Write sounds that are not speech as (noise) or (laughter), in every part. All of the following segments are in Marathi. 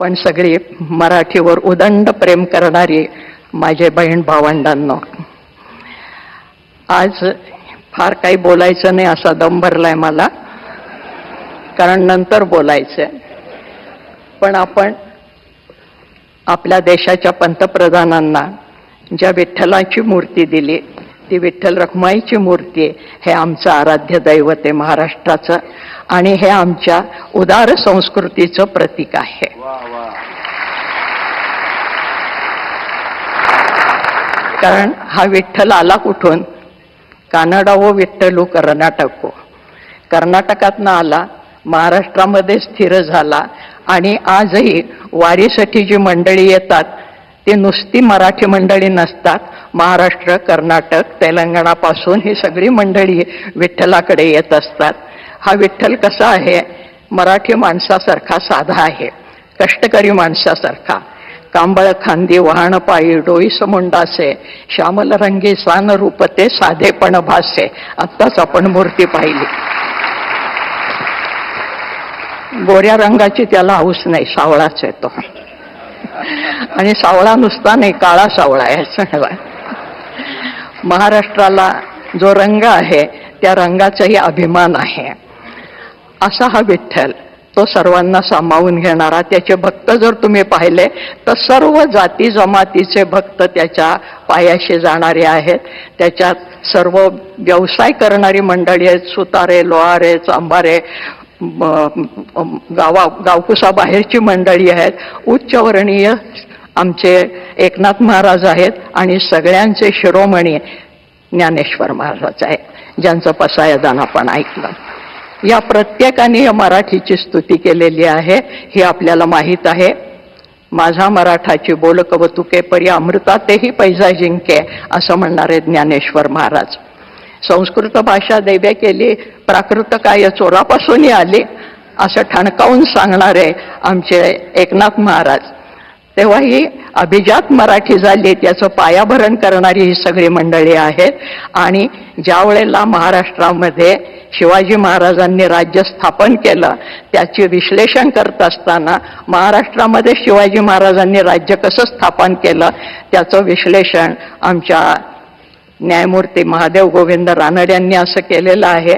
पण सगळी मराठीवर उदंड प्रेम करणारी माझे बहीण भावंडांनो आज फार काही बोलायचं नाही असा दम भरलाय मला. कारण नंतर बोलायचं पण आपण आपल्या देशाच्या पंतप्रधानांना ज्या विठ्ठलाची मूर्ती दिली ती विठ्ठल रखमाईची मूर्ती. हे आमचं आराध्य दैवत आहे महाराष्ट्राचं आणि हे आमच्या उदार संस्कृतीचं प्रतीक आहे. कारण हा विठ्ठल आला कुठून? कानडा व विठ्ठलू कर्नाटको. कर्नाटकातनं आला महाराष्ट्रामध्ये स्थिर झाला आणि आजही वारीसाठी जी मंडळी येतात ती नुसती मराठी मंडळी नसतात. महाराष्ट्र कर्नाटक तेलंगणापासून ही सगळी मंडळी विठ्ठलाकडे येत असतात. हा विठ्ठल कसा आहे? मराठी माणसासारखा साधा आहे. कष्टकरी माणसासारखा. कांबळ खांदी वाहण पायी डोईस समुंडासे श्यामल रंगी सान रूपते साधेपण भासे. आत्ताच आपण मूर्ती पाहिली. गोऱ्या रंगाची त्याला हौस नाही सावळाच येतो (laughs) आणि सावळा नुसता नाही काळा सावळा आहे सगळा. महाराष्ट्राला जो रंग आहे त्या रंगाचाही अभिमान आहे. असा हा विठ्ठल तो सर्वांना सामावून घेणारा त्याचे भक्त जर तुम्ही पाहिले तर सर्व जाती जमातीचे भक्त त्याच्या पायाशी जाणारे आहेत. त्याच्यात सर्व व्यवसाय करणारी मंडळी आहेत सुतारे लोहारे चांभारे गावा गावकुसा बाहेरची मंडळी आहेत. उच्चवर्णीय आमचे एकनाथ महाराज आहेत आणि सगळ्यांचे शिरोमणी ज्ञानेश्वर महाराज आहेत ज्यांचं पसायदान आपण ऐकलं. या प्रत्येकाने या मराठीची स्तुती केलेली आहे हे आपल्याला माहीत आहे. माझा मराठाची बोल कवतुके परी अमृतातेही पैजा जिंके असं म्हणणारे ज्ञानेश्वर महाराज. संस्कृत भाषा दैव्य केली प्राकृत काय चोरापासूनही आली असं ठणकावून सांगणारे आमचे एकनाथ महाराज. तेव्हा ही अभिजात मराठी झाली त्याचं पायाभरण करणारी ही सगळी मंडळी आहेत. आणि ज्या वेळेला महाराष्ट्रामध्ये शिवाजी महाराजांनी राज्य स्थापन केलं त्याचे विश्लेषण करत असताना महाराष्ट्रामध्ये शिवाजी महाराजांनी राज्य कसं स्थापन केलं त्याचं विश्लेषण आमच्या न्यायमूर्ती महादेव गोविंद रानड यांनी असं केलेलं आहे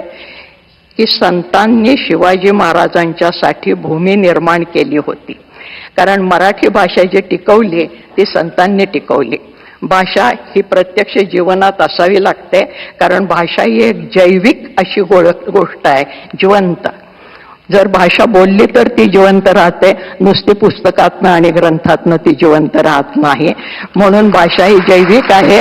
की संतांनी शिवाजी महाराजांच्यासाठी भूमी निर्माण केली होती. कारण मराठी भाषा जी टिकवली ती संतांनी टिकवली. भाषा ही प्रत्यक्ष जीवनात असावी लागते कारण भाषा ही एक जैविक अशी गो गोष्ट आहे जिवंत. जर भाषा बोलली तर ती जिवंत राहते नुसती पुस्तकातनं आणि ग्रंथातनं ती जिवंत राहत नाही. म्हणून भाषा ही जैविक आहे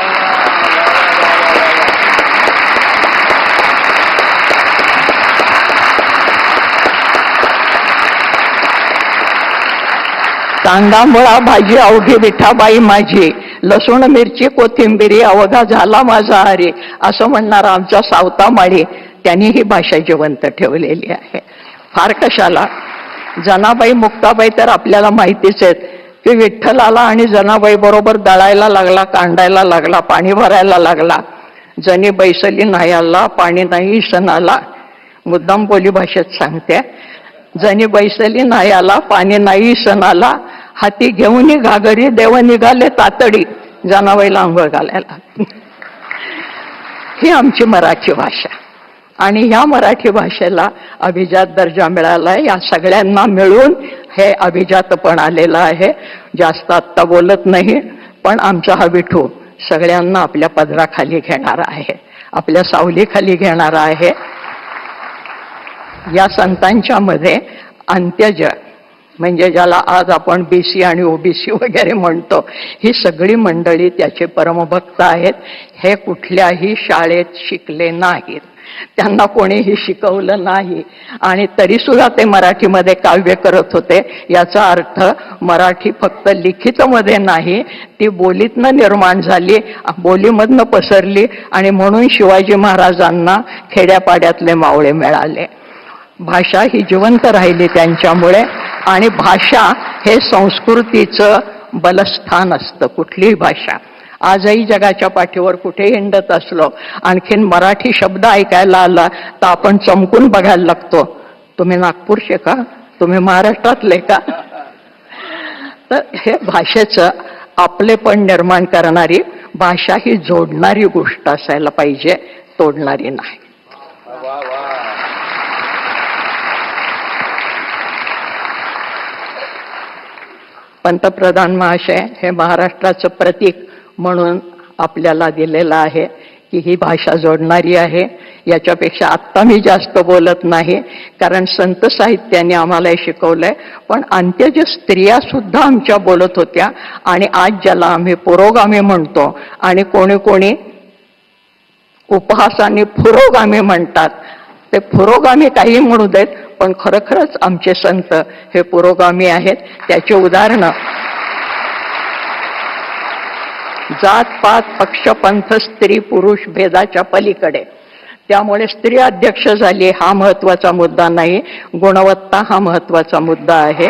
कांदा मुळा भाजी अवघी विठाबाई माझी. लसूण मिरची कोथिंबिरी अवघा झाला माझा हरी. असं म्हणणारा आमचा सावता माळी. त्यांनी ही भाषा जिवंत ठेवलेली आहे. फार कशाला? जनाबाई मुक्ताबाई तर आपल्याला माहितीच आहेत की विठ्ठल आला आणि जनाबाई बरोबर दळायला लागला कांडायला लागला पाणी भरायला लागला. जनी बैसली नाही आला पाणी नाही सणाला. मुद्दाम बोली भाषेत सांगते. जनी बैसली नाही आला पाणी नाही सणाला. हाती घेऊन घागरी देव निघाले तातडी. जनाबाईला आंघोळ घालायला. ही आमची मराठी भाषा. आणि ह्या मराठी भाषेला अभिजात दर्जा मिळाला या सगळ्यांना मिळून हे अभिजातपण आलेलं आहे. जास्त आत्ता बोलत नाही पण आमचा हा विठू सगळ्यांना आपल्या पदराखाली घेणार आहे. आपल्या सावलीखाली घेणार आहे. या संतांच्या मध्ये अंत्यज म्हणजे ज्याला आज आपण बीसी आणि ओबीसी वगैरे म्हणतो ही सगळी मंडळी त्याचे परमभक्त आहेत. हे कुठल्याही शाळेत शिकले नाहीत. त्यांना कोणीही शिकवलं नाही. आणि तरी सुद्धा ते मराठीमध्ये काव्य करत होते. याचा अर्थ मराठी फक्त लिखितमध्ये नाही ती बोलीतनं निर्माण झाली बोलीमधनं पसरली आणि म्हणून शिवाजी महाराजांना खेड्यापाड्यातले मावळे मिळाले. भाषा ही जिवंत राहिली त्यांच्यामुळे. आणि भाषा हे संस्कृतीचं बलस्थान असतं कुठलीही भाषा. आजही जगाच्या पाठीवर कुठे हिंडत असलो आणखीन मराठी शब्द ऐकायला आला तर आपण चमकून बघायला लागतो. तुम्ही नागपूरचे का? तुम्ही महाराष्ट्रातले का? तर हे भाषेचं आपले पण निर्माण करणारी भाषा ही जोडणारी गोष्ट असायला पाहिजे तोडणारी नाही वा वा पंतप्रधान महाशय हे महाराष्ट्राचं प्रतीक म्हणून आपल्याला दिलेलं आहे की ही भाषा जोडणारी आहे. याच्यापेक्षा आत्ता मी जास्त बोलत नाही कारण संत साहित्याने आम्हाला शिकवलं शिकवलंय. पण अंत्य स्त्रिया स्त्रियासुद्धा आमच्या बोलत होत्या आणि आज ज्याला आम्ही पुरोगामी म्हणतो आणि कोणी कोणी उपहासाने पुरोगामी म्हणतात ते पुरोगामी काही म्हणू देत पण खरोखरच आमचे संत हे पुरोगामी आहेत. त्याचे उदाहरणं जात पात पक्ष पंथ स्त्री पुरुष भेदाच्या पलीकडे. त्यामुळे स्त्री अध्यक्ष झाली हा महत्त्वाचा मुद्दा नाही गुणवत्ता हा महत्त्वाचा मुद्दा आहे.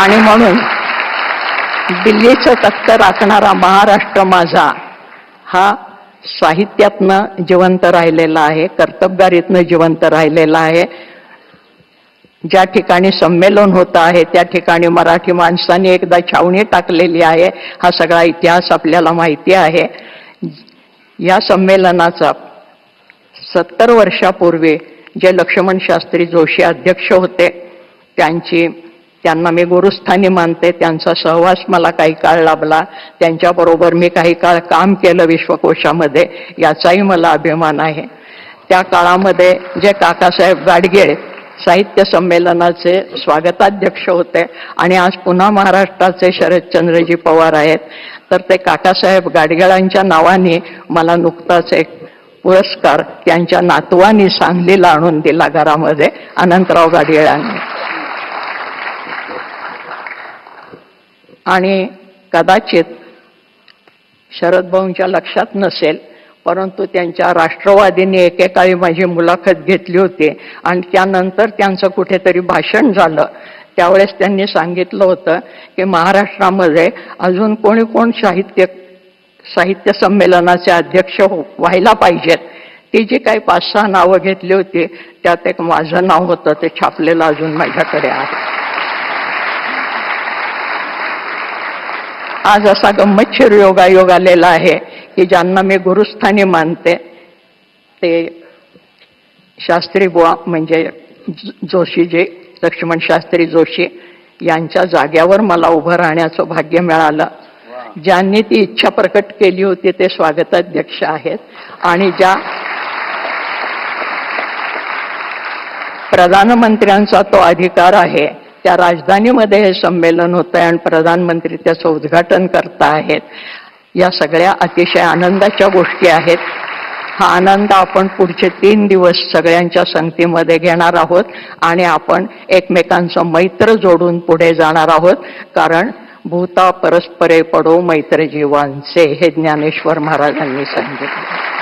आणि म्हणून दिल्लीचं तख्त राखणारा महाराष्ट्र माझा हा साहित्यातनं जिवंत राहिलेला आहे कर्तबगारीतनं जिवंत राहिलेला आहे. ज्या ठिकाणी संमेलन होतं आहे त्या ठिकाणी मराठी माणसाने एकदा छावणी टाकलेली आहे. हा सगळा इतिहास आपल्याला माहिती आहे. या संमेलनाचा सत्तर वर्षापूर्वी जे लक्ष्मण शास्त्री जोशी अध्यक्ष होते त्यांची त्यांना मी गुरुस्थानी मानते त्यांचा सहवास मला काही काळ लाभला त्यांच्याबरोबर मी काही काळ काम केलं विश्वकोशामध्ये याचाही मला अभिमान आहे. त्या काळामध्ये जे काकासाहेब गाडगेळ साहित्य संमेलनाचे स्वागताध्यक्ष होते आणि आज पुन्हा महाराष्ट्राचे शरदचंद्रजी पवार आहेत तर ते काकासाहेब गाडगेळांच्या नावाने मला नुकताच एक पुरस्कार त्यांच्या नातवानी सांगलीला आणून दिला घरामध्ये अनंतराव गाडगेळांनी. आणि कदाचित शरद भाऊंच्या लक्षात नसेल परंतु त्यांच्या राष्ट्रवादीने एकेकाळी माझी मुलाखत घेतली होती आणि त्यानंतर त्यांचं कुठेतरी भाषण झालं. त्यावेळेस त्यांनी सांगितलं होतं की महाराष्ट्रामध्ये अजून कोणी कोण साहित्य साहित्य संमेलनाचे अध्यक्ष हो व्हायला पाहिजेत. ती जी काही पाच सहा नावं घेतली होती त्यात एक माझं नाव होतं ते छापलेलं अजून माझ्याकडे आहे. आज असा गंमतशीर योगायोग आलेला आहे की ज्यांना मी गुरुस्थानी मानते ते शास्त्री बुवा म्हणजे ज- जोशीजी लक्ष्मण शास्त्री जोशी यांच्या जाग्यावर मला उभं राहण्याचं भाग्य मिळालं. ज्यांनी ती इच्छा प्रकट केली होती ते स्वागताध्यक्ष आहेत. आणि ज्या प्रधानमंत्र्यांचा तो अधिकार आहे त्या राजधानीमध्ये हे संमेलन होतं आणि प्रधानमंत्री त्याचं उद्घाटन करता आहेत या सगळ्या अतिशय आनंदाच्या गोष्टी आहेत. हा आनंद आपण पुढचे तीन दिवस सगळ्यांच्या संगतीमध्ये घेणार आहोत आणि आपण एकमेकांचं मैत्र जोडून पुढे जाणार आहोत. कारण भूता परस्परे पडो मैत्र जीवांचे हे ज्ञानेश्वर महाराजांनी सांगितले.